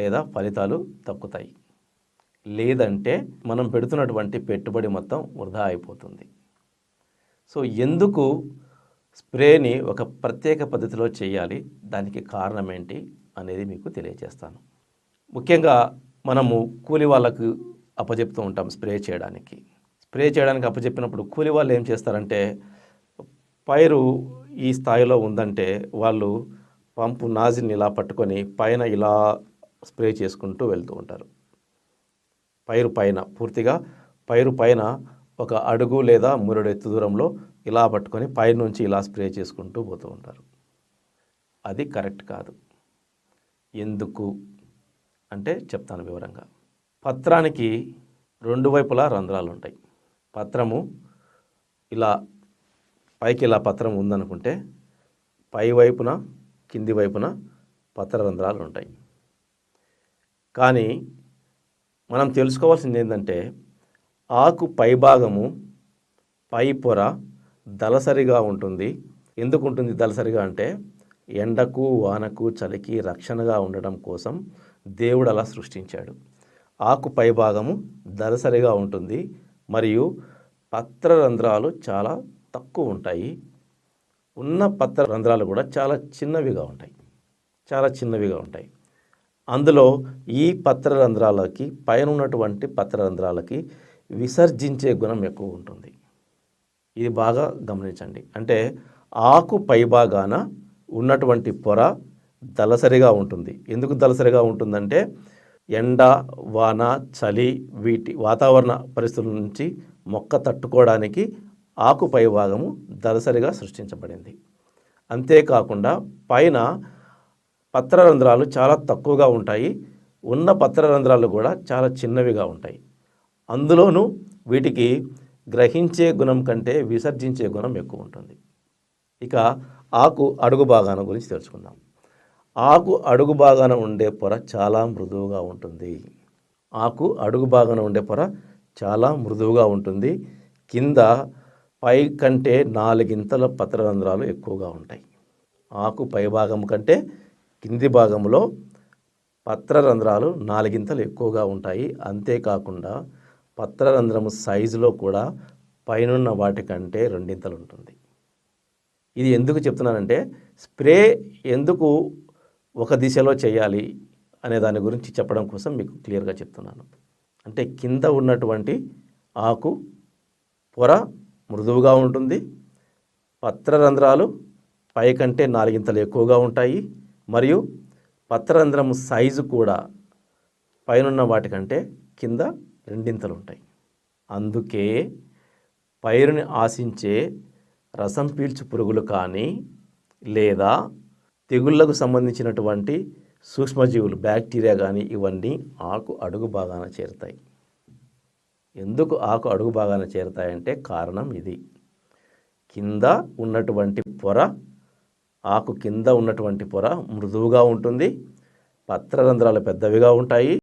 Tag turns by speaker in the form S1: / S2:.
S1: లేదా ఫలితాలు తగ్గుతాయి లేదంటే మనం పెడుతున్నటువంటి పెట్టుబడి మొత్తం వృధా అయిపోతుంది. సో ఎందుకు స్ప్రేని ఒక ప్రత్యేక పద్ధతిలో చేయాలి? దానికి కారణం ఏంటి అనేది మీకు తెలియజేస్తాను ముఖ్యంగా మనము కూలి వాళ్ళకు అప్పజెప్తూ ఉంటాం స్ప్రే చేయడానికి. స్ప్రే చేయడానికి అప్పచెప్పినప్పుడు కూలి వాళ్ళు ఏం చేస్తారంటే పైరు ఈ స్థాయిలో ఉందంటే వాళ్ళు పంపు నాజిల్ని ఇలా పట్టుకొని పైన ఇలా స్ప్రే చేసుకుంటూ వెళ్తూ ఉంటారు. పైరు పైన పూర్తిగా పైరు పైన ఒక అడుగు లేదా మురడు ఎత్తు దూరంలో ఇలా పట్టుకొని పైనుంచి ఇలా స్ప్రే చేసుకుంటూ పోతూ ఉంటారు. అది కరెక్ట్ కాదు. ఎందుకు? అంటే చెప్తాను వివరంగా. పత్రానికి రెండు వైపులా రంధ్రాలు ఉంటాయి పత్రము ఇలా పైకి ఇలా పత్రం ఉందనుకుంటే పై వైపున కింది వైపున పత్ర రంధ్రాలు ఉంటాయి కానీ మనం తెలుసుకోవాల్సింది ఏంటంటే ఆకు పైభాగము పై పొర దళసరిగా ఉంటుంది. ఎందుకు ఉంటుంది దళసరిగా అంటే ఎండకు వానకు చలికి రక్షణగా ఉండడం కోసం దేవుడు అలా సృష్టించాడు. ఆకు పైభాగము దళసరిగా ఉంటుంది మరియు పత్ర రంధ్రాలు చాలా తక్కువ ఉంటాయి. ఉన్న పత్ర రంధ్రాలు కూడా చాలా చిన్నవిగా ఉంటాయి. చాలా చిన్నవిగా ఉంటాయి. అందులో ఈ పత్ర రంధ్రాలకి పైన ఉన్నటువంటి పత్ర రంధ్రాలకి విసర్జించే గుణం ఎక్కువ ఉంటుంది. ఇది బాగా గమనించండి. అంటే ఆకు పైభాగాన ఉన్నటువంటి పొర దళసరిగా ఉంటుంది. ఎందుకు దళసరిగా ఉంటుందంటే ఎండ వాన చలి వీటి వాతావరణ పరిస్థితుల నుంచి మొక్క తట్టుకోవడానికి ఆకు పైభాగము దళసరిగా సృష్టించబడింది. అంతేకాకుండా పైన పత్రరంధ్రాలు చాలా తక్కువగా ఉంటాయి. ఉన్న పత్రరంధ్రాలు కూడా చాలా చిన్నవిగా ఉంటాయి. అందులోనూ వీటికి గ్రహించే గుణం కంటే విసర్జించే గుణం ఎక్కువ ఉంటుంది. ఇక ఆకు అడుగు భాగాన గురించి తెలుసుకుందాం. ఆకు అడుగు భాగాన ఉండే పొర చాలా మృదువుగా ఉంటుంది. ఆకు అడుగు భాగాన ఉండే పొర చాలా మృదువుగా ఉంటుంది. కింద పై కంటే నాలుగింతల పత్రరంధ్రాలు ఎక్కువగా ఉంటాయి. ఆకు పై భాగం కంటే కింది భాగంలో పత్రరంధ్రాలు నాలుగింతలు ఎక్కువగా ఉంటాయి. అంతేకాకుండా పత్రరంధ్రము సైజులో కూడా పైనున్న వాటికంటే రెండింతలు ఉంటుంది. ఇది ఎందుకు చెప్తున్నానంటే స్ప్రే ఎందుకు ఒక దిశలో చేయాలి అనే దాని గురించి చెప్పడం కోసం మీకు క్లియర్గా చెప్తున్నాను. అంటే కింద ఉన్నటువంటి ఆకు పొర మృదువుగా ఉంటుంది. పత్రరంధ్రాలు పైకంటే నాలుగింతలు ఎక్కువగా ఉంటాయి. మరియు పత్రరంధ్రము సైజు కూడా పైనున్న వాటికంటే కింద రెండింతలు ఉంటాయి అందుకే పైరుని ఆశించే రసం పీల్చు పురుగులు కానీ లేదా తెగుళ్ళకు సంబంధించినటువంటి సూక్ష్మజీవులు బ్యాక్టీరియా కానీ ఇవన్నీ ఆకు అడుగు భాగాన చేరుతాయి. ఎందుకు ఆకు అడుగు భాగాన చేరుతాయంటే కారణం ఇది. కింద ఉన్నటువంటి పొర ఆకు కింద ఉన్నటువంటి పొర మృదువుగా ఉంటుంది. పత్రరంధ్రాలు పెద్దవిగా ఉంటాయి.